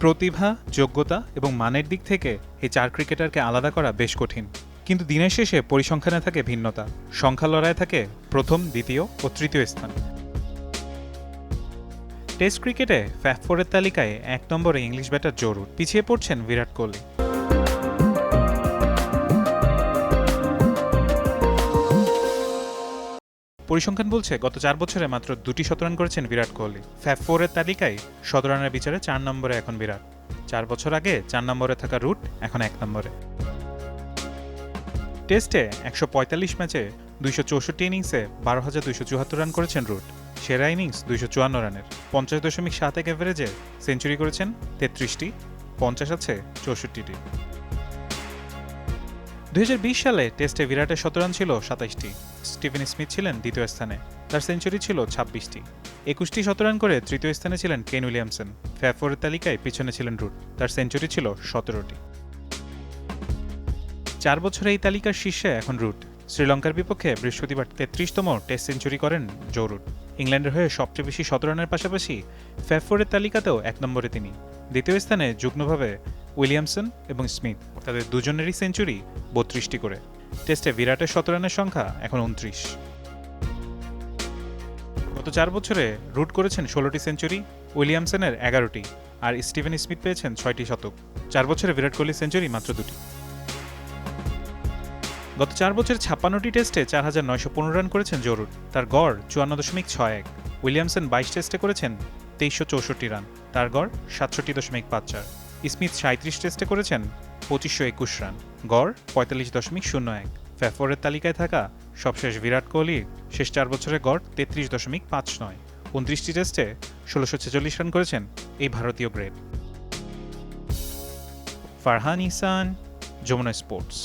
প্রতিভা, যোগ্যতা এবং মানের দিক থেকে এই চার ক্রিকেটারকে আলাদা করা বেশ কঠিন। কিন্তু দিনের শেষে পরিসংখ্যানে থাকে ভিন্নতা। সংখ্যা লড়াই থাকে প্রথম, দ্বিতীয় ও তৃতীয় স্থান। টেস্ট ক্রিকেটে ফ্যাফোরের তালিকায় এক নম্বরে ইংলিশ ব্যাটার জরুর। পিছিয়ে পড়ছেন বিরাট কোহলি। পরিসংখ্যান বলছে, গত চার বছরে মাত্র দুটি শতরান করেছেন বিরাট কোহলি। ফ্যাফ ফোরের তালিকায় শতরানের বিচারে চার নম্বরে এখন বিরাট। চার বছর আগে চার নম্বরে থাকা রুট এখন এক নম্বরে। টেস্টে একশো পঁয়তাল্লিশ ম্যাচে দুইশো চৌষট্টি ইনিংসে বারো হাজার দুইশো চুয়াত্তর রান করেছেন রুট। সেরা ইনিংস দুইশো চুয়ান্ন রানের। পঞ্চাশ দশমিক সাত এক অ্যাভারেজে সেঞ্চুরি করেছেন তেত্রিশটি, পঞ্চাশ আছে চৌষট্টিটি। দুই সালে টেস্টে বিরাটের শতরান ছিল সাতাইশটি। স্টিভেন স্মিথ ছিলেন দ্বিতীয় স্থানে। তার সেঞ্চুরি ছিল ছাব্বিশটি। একুশটি শতরান করে তৃতীয় স্থানে ছিলেন কেন উইলিয়ামসন। ফ্যাফোরের তালিকায় পিছনে ছিলেন রুট। তার সেঞ্চুরি ছিল সতেরোটি। চার বছরে এই তালিকার শীর্ষে এখন রুট। শ্রীলঙ্কার বিপক্ষে বৃহস্পতিবার তেত্রিশতম টেস্ট সেঞ্চুরি করেন জো রুট। ইংল্যান্ডের হয়ে সবচেয়ে বেশি শতরানের পাশাপাশি ফ্যাফোরের তালিকাতেও এক নম্বরে তিনি। দ্বিতীয় স্থানে যুগ্মভাবে উইলিয়ামসন এবং স্মিথ। তাদের দুজনেরই সেঞ্চুরি বত্রিশটি করে। টেস্টে বিরাটের শতরানের সংখ্যা, এখন উনত্রিশ। গত চার বছরে রুট করেছেন ষোলোটি সেঞ্চুরি, উইলিয়ামসনের এগারোটি, আর স্টিভেন স্মিথ পেয়েছেন ছয়টি শতক। চার বছরে বিরাট কোহলির সেঞ্চুরি মাত্র দুটি। গত চার বছর ছাপ্পান্নটি টেস্টে চার হাজার নয়শো পনেরো রান করেছেন জরুর তার গড় চুয়ান্ন দশমিক ছয় এক। উইলিয়ামসন বাইশ টেস্টে করেছেন তেইশশো চৌষট্টি রান। তার গড় সাতষট্টি দশমিক পাঁচ চার। স্মিথ সাঁত্রিশ টেস্টে করেছেন পঁচিশশো একুশ রান। গড় পঁয়তাল্লিশ দশমিক শূন্য এক। ফ্যাফোরের তালিকায় থাকা সবশেষ বিরাট কোহলির শেষ চার বছরে গড় তেত্রিশ দশমিক পাঁচ নয়। উনত্রিশটি টেস্টে ষোলোশো ছেচল্লিশ রান করেছেন এই ভারতীয় গ্রেড। ফারহান ইসান যমুনা স্পোর্টস।